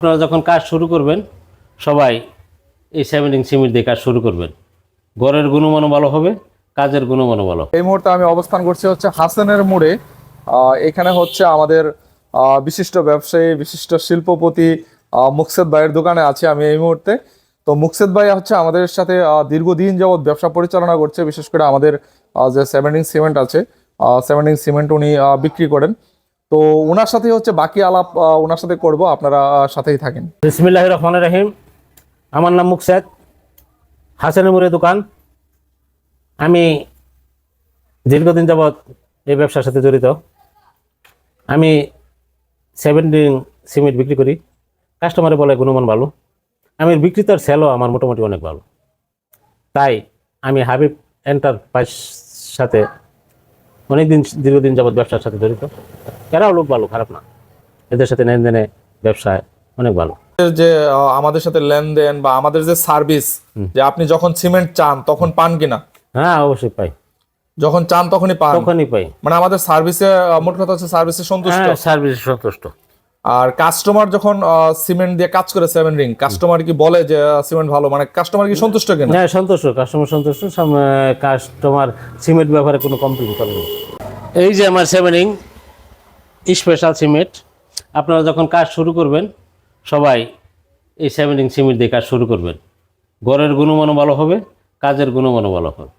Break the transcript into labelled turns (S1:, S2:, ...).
S1: আপনারা যখন কাজ শুরু করবেন, সবাই এই সেভেন্টিং সিমেন্ট দিয়ে কাজ শুরু করবেন। ঘরের গুণমানও ভালো হবে, কাজের গুণমানও ভালো
S2: এই মুহূর্তে আমি অবস্থান করছি হচ্ছে হাসানের মোড়ে। এখানে হচ্ছে আমাদের বিশিষ্ট ব্যবসায়ী, বিশিষ্ট শিল্পপতি মুকসেদ ভাইয়ের দোকানে আছি আমি এই মুহূর্তে। তো মুকসেদ ভাই হচ্ছে আমাদের সাথে দীর্ঘদিন যাবৎ ব্যবসা পরিচালনা করছে, বিশেষ করে আমাদের যে সেভেন্টিং সিমেন্ট আছে সেভেন্টিং সিমেন্ট উনি বিক্রি করেন। তো ওনার সাথে হচ্ছে বাকি আলাপ ওনার সাথে করব, আপনারা সাথেই থাকেন।
S1: বিসমিল্লাহ রহমান রাহিম। আমার নাম মুকসেদ। হাসানের মুড়ে দোকান। আমি দীর্ঘদিন যাবৎ এই ব্যবসার সাথে জড়িত। আমি সেভেন্টিন সিমেন্ট বিক্রি করি। কাস্টমারে বলে গুণমান ভালো আমি বিক্রিতার সেলও আমার মোটামুটি অনেক ভালো। তাই আমি হাবিব এন্টারপ্রাইজ সাথে অনেকদিন দীর্ঘদিন যাবৎ ব্যবসার সাথে জড়িত। এরাও লোক ভালো খারাপ না। এদের সাথে লেনদেনে ব্যবসায় অনেক ভালো।
S2: যে আমাদের সাথে লেনদেন বা আমাদের যে সার্ভিস যে আপনি যখন সিমেন্ট চান তখন পান কিনা?
S1: হ্যাঁ অবশ্যই পাই।
S2: যখন চান তখনই পান?
S1: তখনই পাই।
S2: মানে আমাদের সার্ভিসে মোট কথা হচ্ছে সার্ভিসে সন্তুষ্ট?
S1: সার্ভিসে সার্ভিস সন্তুষ্ট।
S2: আর কাস্টমার যখন সিমেন্ট দিয়ে কাজ করে সেভেন রিং কাস্টমার কি বলে যে সিমেন্ট ভালো? মানে কাস্টমার কি সন্তুষ্ট কিনা?
S1: হ্যাঁ সন্তুষ্ট কাস্টমার সন্তুষ্ট কাস্টমার সিমেন্ট ব্যাপারে কোনো কমপ্লেন করে না। এই যে আমার সেভেনিং স্পেশাল সিমেন্ট আপনারা যখন কাজ শুরু করবেন, সবাই এই সেভেনিং সিমেন্ট দিয়ে কাজ শুরু করবেন। ঘরের গুণমানও ভালো হবে, কাজের গুণমানও ভালো হবে।